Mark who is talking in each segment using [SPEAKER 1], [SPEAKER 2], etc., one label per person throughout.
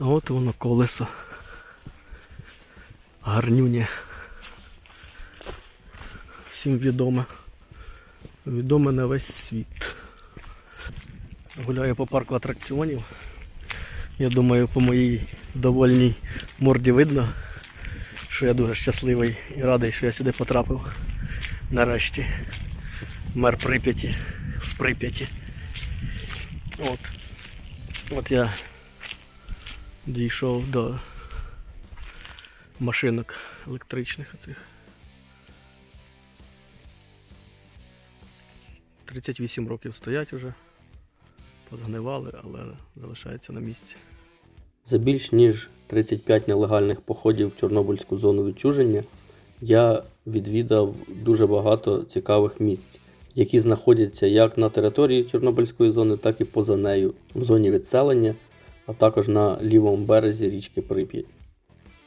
[SPEAKER 1] От воно колесо. Гарнюнє. Всім відоме. Відоме на весь світ. Гуляю по парку атракціонів. Я думаю, по моїй довольній морді видно, що я дуже щасливий і радий, що я сюди потрапив. Нарешті. Мер Прип'яті в Прип'яті. От. От я дійшов до машинок електричних оцих. 38 років стоять уже, позгнивали, але залишаються на місці.
[SPEAKER 2] За більш ніж 35 нелегальних походів в Чорнобильську зону відчуження я відвідав дуже багато цікавих місць, які знаходяться як на території Чорнобильської зони, так і поза нею, в зоні відселення, а також на лівому березі річки Прип'ять.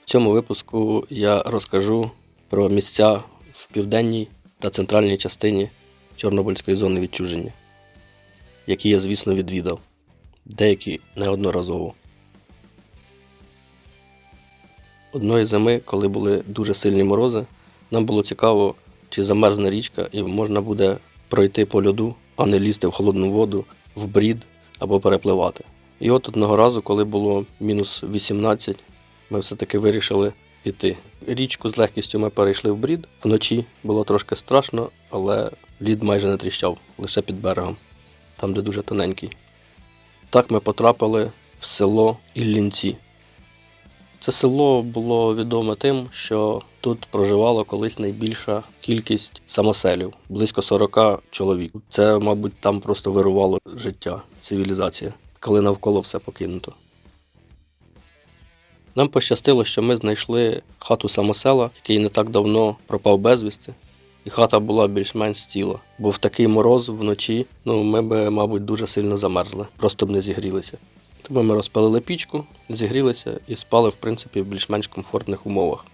[SPEAKER 2] В цьому випуску я розкажу про місця в південній та центральній частині Чорнобильської зони відчуження, які я, звісно, відвідав, деякі неодноразово. Одної зими, коли були дуже сильні морози, нам було цікаво, чи замерзне річка і можна буде пройти по льоду, а не лізти в холодну воду, в брід або перепливати. І от одного разу, коли було мінус 18, ми все-таки вирішили піти. Річку з легкістю ми перейшли в брід. Вночі було трошки страшно, але лід майже не тріщав, лише під берегом, там, де дуже тоненький. Так ми потрапили в село Іллінці. Це село було відоме тим, що тут проживала колись найбільша кількість самоселів близько 40 чоловік. Це, мабуть, там просто вирувало життя, цивілізація, коли навколо все покинуто. Нам пощастило, що ми знайшли хату самосела, який не так давно пропав безвісти, і хата була більш-менш ціла. Бо в такий мороз вночі ну, ми би, мабуть, дуже сильно замерзли, просто б не зігрілися. Тому ми розпалили пічку, зігрілися і спали, в принципі, в більш-менш комфортних умовах.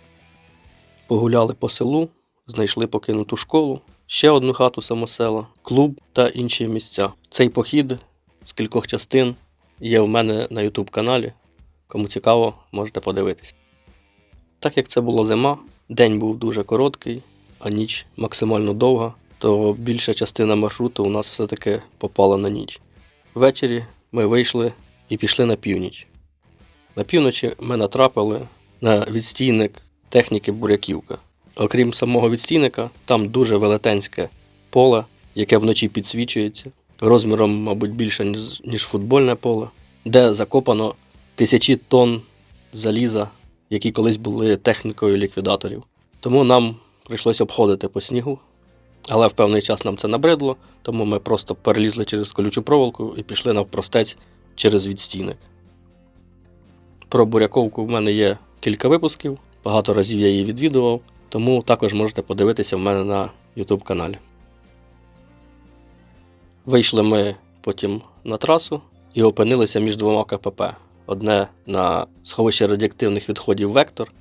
[SPEAKER 2] Погуляли по селу, знайшли покинуту школу, ще одну хату самосела, клуб та інші місця. Цей похід з кількох частин є в мене на YouTube каналі. Кому цікаво, можете подивитися. Так як це була зима, день був дуже короткий, а ніч максимально довга, то більша частина маршруту у нас все-таки попала на ніч. Ввечері ми вийшли і пішли на північ. На півночі ми натрапили на відстійник техніки Буряківка. Окрім самого відстійника, там дуже велетенське поле, яке вночі підсвічується, розміром, мабуть, більше, ніж, футбольне поле, де закопано тисячі тонн заліза, які колись були технікою ліквідаторів. Тому нам прийшлося обходити по снігу. Але в певний час нам це набридло, тому ми просто перелізли через колючу проволоку і пішли навпростець через відстійник. Про буряковку в мене є кілька випусків, багато разів я її відвідував, тому також можете подивитися в мене на YouTube каналі. Вийшли ми потім на трасу і опинилися між двома КПП. Одне на сховище радіоактивних відходів Вектор,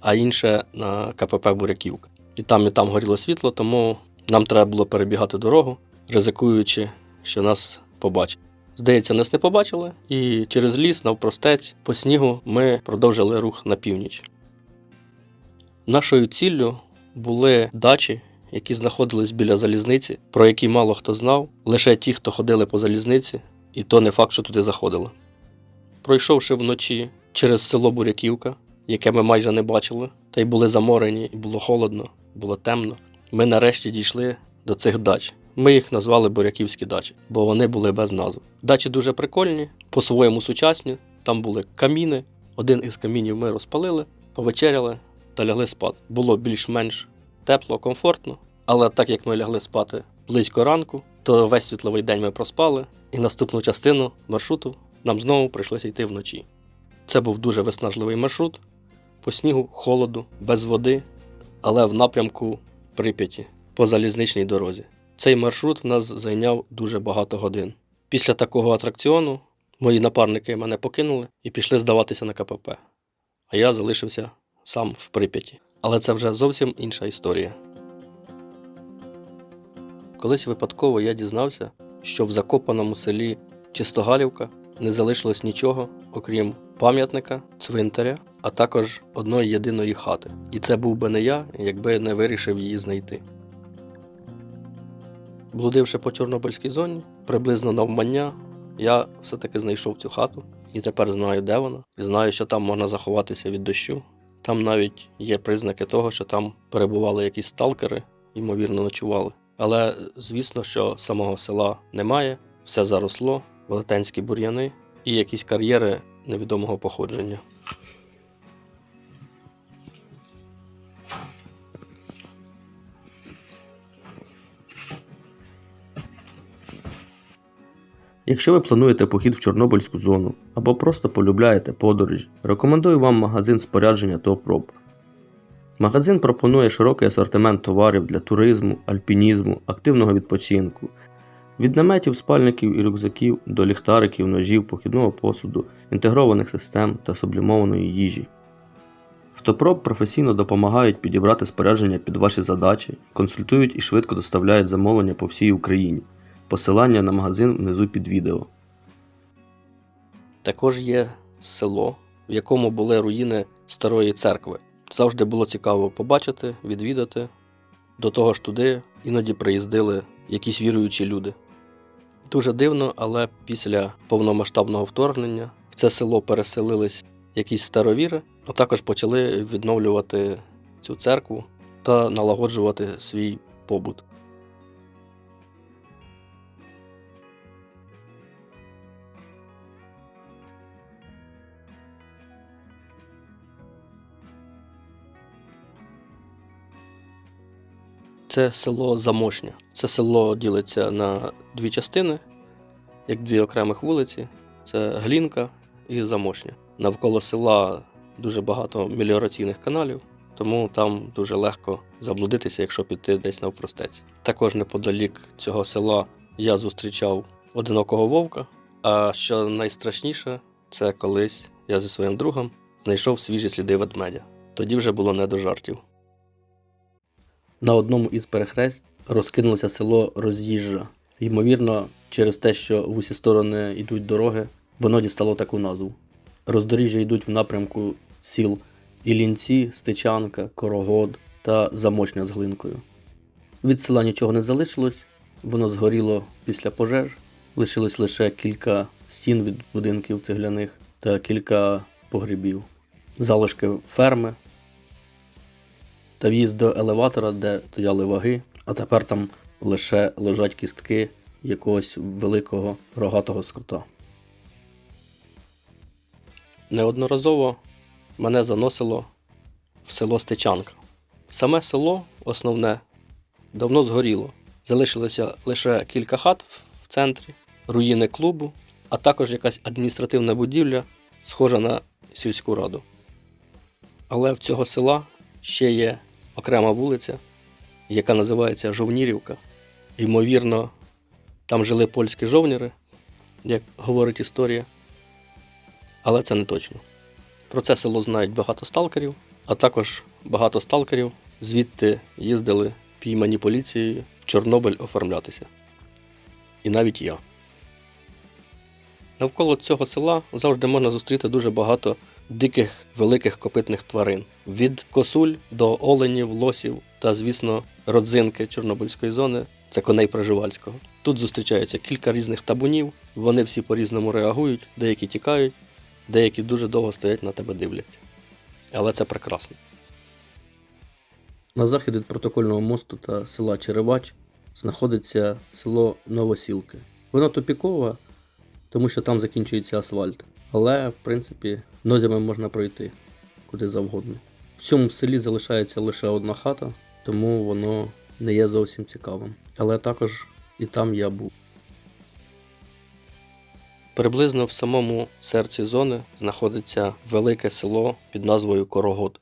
[SPEAKER 2] а інше на КПП Буряківка. І там, і там горіло світло, тому нам треба було перебігати дорогу, ризикуючи, що нас побачать. Здається, нас не побачили, і через ліс, навпростець, по снігу ми продовжили рух на північ. Нашою ціллю були дачі, які знаходились біля залізниці, про які мало хто знав, лише ті, хто ходили по залізниці, і то не факт, що туди заходили. Пройшовши вночі через село Буряківка, яке ми майже не бачили, та й були заморені, і було холодно, було темно, ми нарешті дійшли до цих дач. Ми їх назвали Буряківські дачі, бо вони були без назв. Дачі дуже прикольні, по-своєму сучасні. Там були каміни. Один із камінів ми розпалили, повечеряли та лягли спати. Було більш-менш тепло, комфортно. Але так як ми лягли спати близько ранку, то весь світловий день ми проспали, і наступну частину маршруту нам знову прийшлося йти вночі. Це був дуже виснажливий маршрут по снігу, холоду, без води, але в напрямку Прип'яті по залізничній дорозі. Цей маршрут нас зайняв дуже багато годин. Після такого атракціону мої напарники мене покинули і пішли здаватися на КПП. А я залишився сам в Прип'яті. Але це вже зовсім інша історія. Колись випадково я дізнався, що в закопаному селі Чистогалівка не залишилось нічого, окрім пам'ятника, цвинтаря, а також одної єдиної хати. І це був би не я, якби не вирішив її знайти. Блудивши по Чорнобильській зоні, приблизно навмання, я все-таки знайшов цю хату і тепер знаю, де вона, і знаю, що там можна заховатися від дощу. Там навіть є признаки того, що там перебували якісь сталкери, ймовірно, ночували. Але звісно, що самого села немає, все заросло, велетенські бур'яни і якісь кар'єри невідомого походження. Якщо ви плануєте похід в Чорнобильську зону або просто полюбляєте подорожі, рекомендую вам магазин спорядження Топ-Роб. Магазин пропонує широкий асортимент товарів для туризму, альпінізму, активного відпочинку, від наметів, спальників і рюкзаків до ліхтариків, ножів, похідного посуду, інтегрованих систем та сублімованої їжі. В Топ-Роб професійно допомагають підібрати спорядження під ваші задачі, консультують і швидко доставляють замовлення по всій Україні. Посилання на магазин внизу під відео. Також є село, в якому були руїни старої церкви. Завжди було цікаво побачити, відвідати. До того ж туди іноді приїздили якісь віруючі люди. Дуже дивно, але після повномасштабного вторгнення в це село переселились якісь старовіри, а також почали відновлювати цю церкву та налагоджувати свій побут. Це село Замошня. Це село ділиться на дві частини, як дві окремих вулиці. Це Глінка і Замошня. Навколо села дуже багато меліораційних каналів, тому там дуже легко заблудитися, якщо піти десь навпростець. Також неподалік цього села я зустрічав одинокого вовка. А що найстрашніше, це колись я зі своїм другом знайшов свіжі сліди ведмедя. Тоді вже було не до жартів. На одному із перехресть розкинулося село Роз'їжджа. Ймовірно, через те, що в усі сторони йдуть дороги, воно дістало таку назву. Роздоріжжя йдуть в напрямку сіл Ілінці, Стечанка, Корогод та Замочня з глинкою. Від села нічого не залишилось, воно згоріло після пожеж, лишилось лише кілька стін від будинків цегляних та кілька погрібів, залишки ферми та в'їзд до елеватора, де стояли ваги, а тепер там лише лежать кістки якогось великого рогатого скота. Неодноразово мене заносило в село Стечанка. Саме село, основне, давно згоріло. Залишилося лише кілька хат в центрі, руїни клубу, а також якась адміністративна будівля, схожа на сільську раду. Але в цього села ще є окрема вулиця, яка називається Жовнірівка. Ймовірно, там жили польські жовніри, як говорить історія. Але це не точно. Про це село знають багато сталкерів, а також багато сталкерів звідти їздили піймані поліцією в Чорнобиль оформлятися. І навіть я. Навколо цього села завжди можна зустріти дуже багато диких великих копитних тварин від косуль до оленів, лосів та, звісно, родзинки Чорнобильської зони це коней Проживальського. Тут зустрічається кілька різних табунів, вони всі по-різному реагують, деякі тікають, деякі дуже довго стоять на тебе дивляться. Але це прекрасно. На захід від протокольного мосту та села Черевач знаходиться село Новосілки. Воно тупікове, тому що там закінчується асфальт. Але, в принципі, нозями можна пройти куди завгодно. В цьому селі залишається лише одна хата, тому воно не є зовсім цікавим. Але також і там я був. Приблизно в самому серці зони знаходиться велике село під назвою Корогод.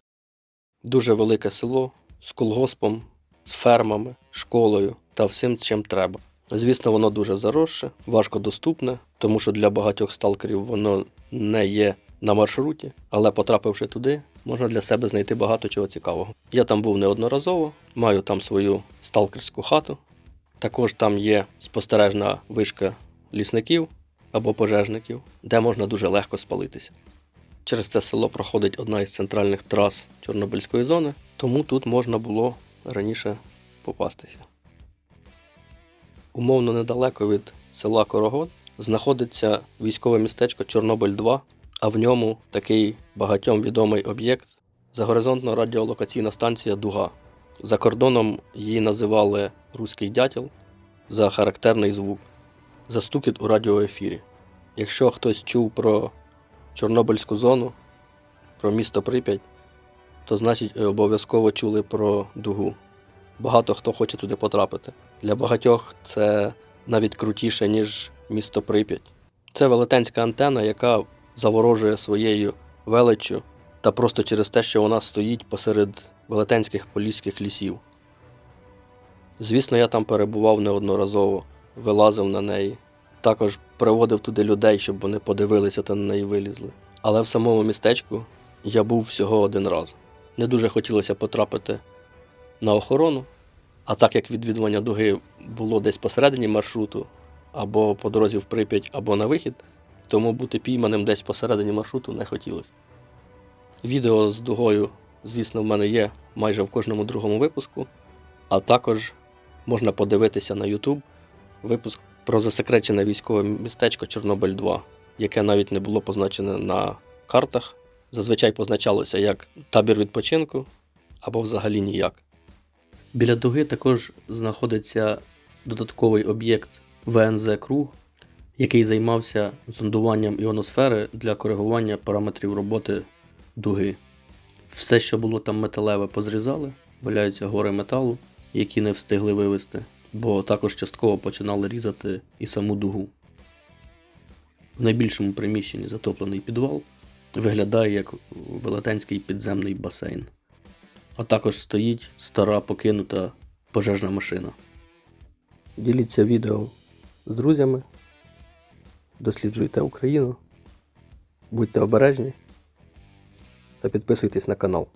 [SPEAKER 2] Дуже велике село з колгоспом, з фермами, школою та всім, чим треба. Звісно, воно дуже заросше, важко доступне, тому що для багатьох сталкерів воно не є на маршруті, але потрапивши туди, можна для себе знайти багато чого цікавого. Я там був неодноразово, маю там свою сталкерську хату. Також там є спостережна вишка лісників, або пожежників, де можна дуже легко спалитися. Через це село проходить одна із центральних трас Чорнобильської зони, тому тут можна було раніше попастися. Умовно недалеко від села Корогод знаходиться військове містечко Чорнобиль 2, а в ньому такий багатьом відомий об'єкт загоризонтно радіолокаційна станція Дуга. За кордоном її називали Руський дятел за характерний звук, за стукіт у радіоефірі. Якщо хтось чув про Чорнобильську зону, про місто Прип'ять, то значить е, обов'язково чули про дугу. Багато хто хоче туди потрапити. Для багатьох це навіть крутіше, ніж місто Прип'ять. Це велетенська антена, яка заворожує своєю величчю та просто через те, що вона стоїть посеред велетенських поліських лісів. Звісно, я там перебував неодноразово, вилазив на неї, також приводив туди людей, щоб вони подивилися та на неї вилізли. Але в самому містечку я був всього один раз. Не дуже хотілося потрапити на охорону, а так як відвідування дуги було десь посередині маршруту, або по дорозі в Прип'ять, або на вихід, тому бути пійманим десь посередині маршруту не хотілося. Відео з дугою, звісно, в мене є майже в кожному другому випуску, а також можна подивитися на YouTube випуск про засекречене військове містечко Чорнобиль 2, яке навіть не було позначене на картах. Зазвичай позначалося як табір відпочинку або взагалі ніяк. Біля дуги також знаходиться додатковий об'єкт ВНЗ Круг, який займався зондуванням іоносфери для коригування параметрів роботи дуги. Все, що було там металеве, позрізали, валяються гори металу, які не встигли вивезти, бо також частково починали різати і саму дугу. В найбільшому приміщенні затоплений підвал виглядає як велетенський підземний басейн. А також стоїть стара покинута пожежна машина. Діліться відео з друзями. Досліджуйте Україну. Будьте обережні та підписуйтесь на канал.